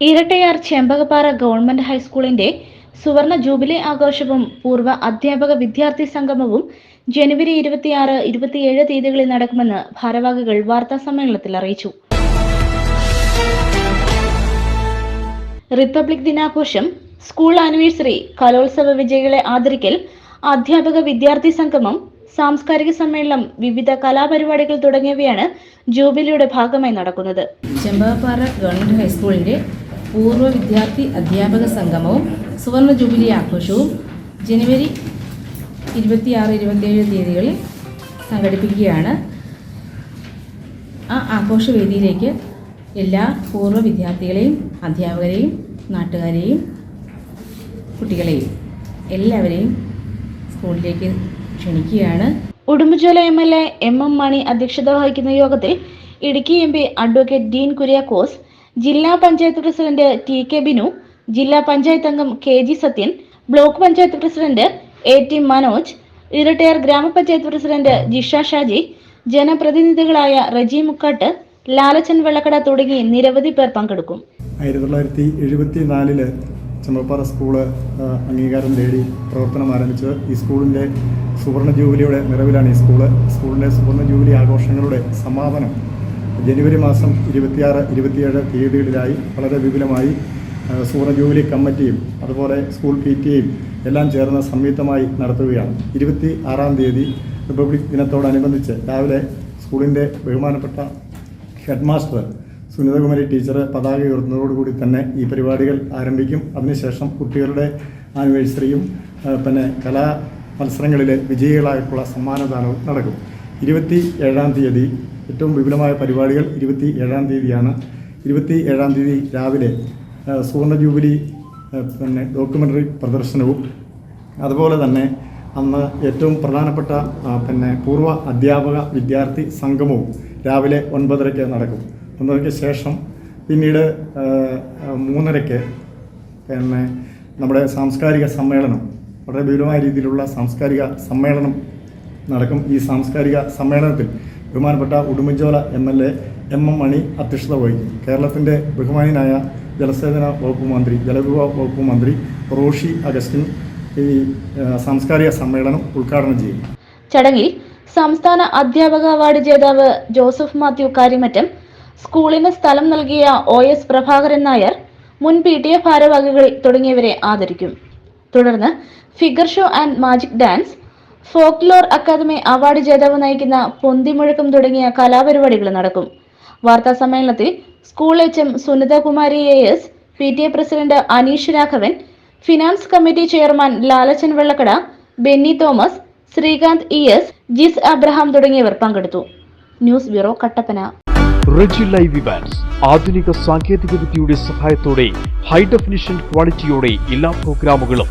Irattayar Chembakappara government ഹൈസ്കൂളിന്റെ സുവർണ jubilee ആഘോഷവും പൂർവ അധ്യാപക വിദ്യാർത്ഥി സംഗമവും ജനുവരി ഇരുപത്തിയാറ് ഇരുപത്തിയേഴ് തീയതികളിൽ നടക്കുമെന്ന് ഭാരവാഹികൾ വാർത്താ സമ്മേളനത്തിൽ അറിയിച്ചു. റിപ്പബ്ലിക് ദിനാഘോഷം സ്കൂൾ ആനിവേഴ്സറി കലോത്സവ വിജയികളെ ആദരിക്കൽ അധ്യാപക വിദ്യാർത്ഥി സംഗമം സാംസ്കാരിക സമ്മേളനം വിവിധ കലാപരിപാടികൾ തുടങ്ങിയവയാണ് ജൂബിലിയുടെ ഭാഗമായി നടക്കുന്നത്. ചെമ്പകപ്പാറ ഗവൺമെന്റ് ഹൈസ്കൂളിന്റെ പൂർവ വിദ്യാർത്ഥി അധ്യാപക സംഗമവും സുവർണ ജൂബിലി ആഘോഷവും ജനുവരി ഇരുപത്തിയാറ് ഇരുപത്തിയേഴ് തീയതികളിൽ സംഘടിപ്പിക്കുകയാണ്. ആ ആഘോഷവേദിയിലേക്ക് എല്ലാ പൂർവ വിദ്യാർത്ഥികളെയും അധ്യാപകരെയും നാട്ടുകാരെയും കുട്ടികളെയും എല്ലാവരെയും സ്കൂളിലേക്ക് ക്ഷണിക്കുകയാണ്. Udumbanchola M L A M M Mani അധ്യക്ഷത വഹിക്കുന്ന യോഗത്തിൽ Idukki M P advocate Dean Kuriakose ജില്ലാ panchayat president T K Binu ജില്ലാ പഞ്ചായത്ത് അംഗം K G Sathyan block panchayat president A T Manoj Erattayar ഗ്രാമപഞ്ചായത്ത് പ്രസിഡന്റ് ജിഷ ഷാജി ജനപ്രതിനിധികളായ റജി മുക്കാട്ട് ലാലച്ചൻ വെള്ളക്കട തുടങ്ങി നിരവധി പേർ പങ്കെടുക്കും. ആയിരത്തി തൊള്ളായിരത്തി എഴുപത്തി നാലിൽ ചെമ്പപ്പാറ സ്കൂൾ അംഗീകാരം നേടി പ്രവർത്തനം ആരംഭിച്ചത്. ഈ സ്കൂളിന്റെ സുവർണ ജൂബിലിയുടെ നിറവിലാണ് ഈ സ്കൂൾ. സ്കൂളിന്റെ സുവർണ ജൂബിലി ആഘോഷങ്ങളുടെ സമാപനം ജനുവരി മാസം ഇരുപത്തിയാറ് ഇരുപത്തിയേഴ് തീയതികളിലായി വളരെ വിപുലമായി സൂറ ജൂബിലി കമ്മിറ്റിയും അതുപോലെ സ്കൂൾ പി ടിയും എല്ലാം ചേർന്ന് സംയുക്തമായി നടത്തുകയാണ്. ഇരുപത്തി ആറാം തീയതി റിപ്പബ്ലിക് ദിനത്തോടനുബന്ധിച്ച് രാവിലെ സ്കൂളിന്റെ ബഹുമാനപ്പെട്ട ഹെഡ് മാസ്റ്റർ സുനിതകുമാരി ടീച്ചർ പതാക ഉയർത്തുന്നതോടുകൂടി തന്നെ ഈ പരിപാടികൾ ആരംഭിക്കും. അതിനുശേഷം കുട്ടികളുടെ ആനിവേഴ്സറിയും പിന്നെ കലാ മത്സരങ്ങളിലെ വിജയികളായിട്ടുള്ള സമ്മാനദാനവും നടക്കും. ഇരുപത്തി ഏഴാം തീയതി ഏറ്റവും വിപുലമായ പരിപാടികൾ ഇരുപത്തി ഏഴാം തീയതിയാണ്. ഇരുപത്തി ഏഴാം തീയതി രാവിലെ സുവർണ ജൂബിലി പിന്നെ ഡോക്യുമെന്ററി പ്രദർശനവും. അതുപോലെ തന്നെ അന്ന് ഏറ്റവും പ്രധാനപ്പെട്ട പിന്നെ പൂർവ അധ്യാപക വിദ്യാർത്ഥി സംഗമവും രാവിലെ ഒൻപതരയ്ക്ക് നടക്കും. ഒൻപതരയ്ക്ക് ശേഷം പിന്നീട് മൂന്നരയ്ക്ക് പിന്നെ നമ്മുടെ സാംസ്കാരിക സമ്മേളനം വളരെ വിപുലമായ രീതിയിലുള്ള സാംസ്കാരിക സമ്മേളനം നടക്കും. ഈ സാംസ്കാരിക സമ്മേളനത്തിൽ ബഹുമാനപ്പെട്ട Udumbanchola M L A M M Mani അധ്യക്ഷത വഹിക്കും. കേരളത്തിന്റെ ബഹുമാനായ ജലസേചന വകുപ്പ് മന്ത്രി ജലവിഭവ വകുപ്പ് മന്ത്രി റോഷി അഗസ്റ്റിൻ ഈ സാംസ്കാരിക സമ്മേളനം ഉദ്ഘാടനം ചെയ്യും. ചടങ്ങിൽ സംസ്ഥാന അധ്യാപക അവാർഡ് ജേതാവ് ജോസഫ് മാത്യു കാര്യമറ്റം സ്കൂളിന് സ്ഥലം നൽകിയ ഒ എസ് പ്രഭാകരൻ നായർ മുൻ പി ടി എ ഭാരവാഹികൾ തുടങ്ങിയവരെ ആദരിക്കും. തുടർന്ന് figure show and magic dance folklore academy award ജേതാവ് നയിക്കുന്ന പൊന്തിമുഴക്കം തുടങ്ങിയ കലാപരിപാടികൾ നടക്കും. വാർത്താ സമ്മേളനത്തിൽ school H M Sunithakumari A S P T A president Aneesh Raghavan finance committee chairman Lalachan Vellakkada Benny Thomas Sreekanth E S Jis Abraham തുടങ്ങിയവർ പങ്കെടുത്തു. News bureau Kattappana. Riji live Evans ആധുനിക സാങ്കേതിക വിദ്യയുടെ സഹായത്തോടെ ഹൈ ഡെഫിനിഷൻ ക്വാളിറ്റിയോടെ എല്ലാ പ്രോഗ്രാമുകളും